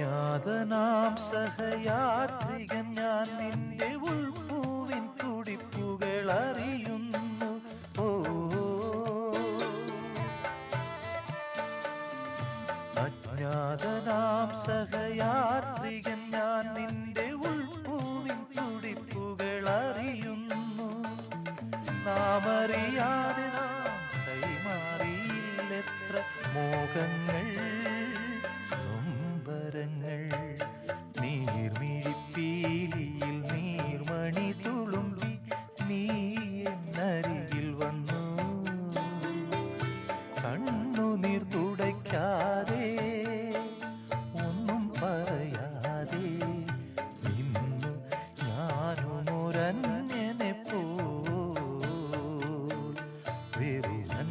അജ്ഞാതനാം സഹയാത്രികൻ ഞാൻ നിന്റെ ഉൾപ്പൂവിൻ തുടിപ്പുകൾ അറിയുന്നു ഓ. അജ്ഞാതനാം സഹയാത്രികൻ ഞാൻ നിന്റെ ഉൾപ്പൂവിൻ തുടിപ്പുകൾ അറിയുന്നു നാമറിയാതെ നാം കൈമാറിയില്ലെത്ര മോഹങ്ങൾ വരങ്ങൾ നീർമിഴിപ്പീലിയിൽ നീർമണി തുളുമ്പി നീ എന്നരികിൽ വന്നു. കണ്ണു നീർ തുടയ്ക്കാതെ ഒന്നും പറയാതെ ഇന്നു ഞാനും ഒരന്യനെ പോ വെറുതെ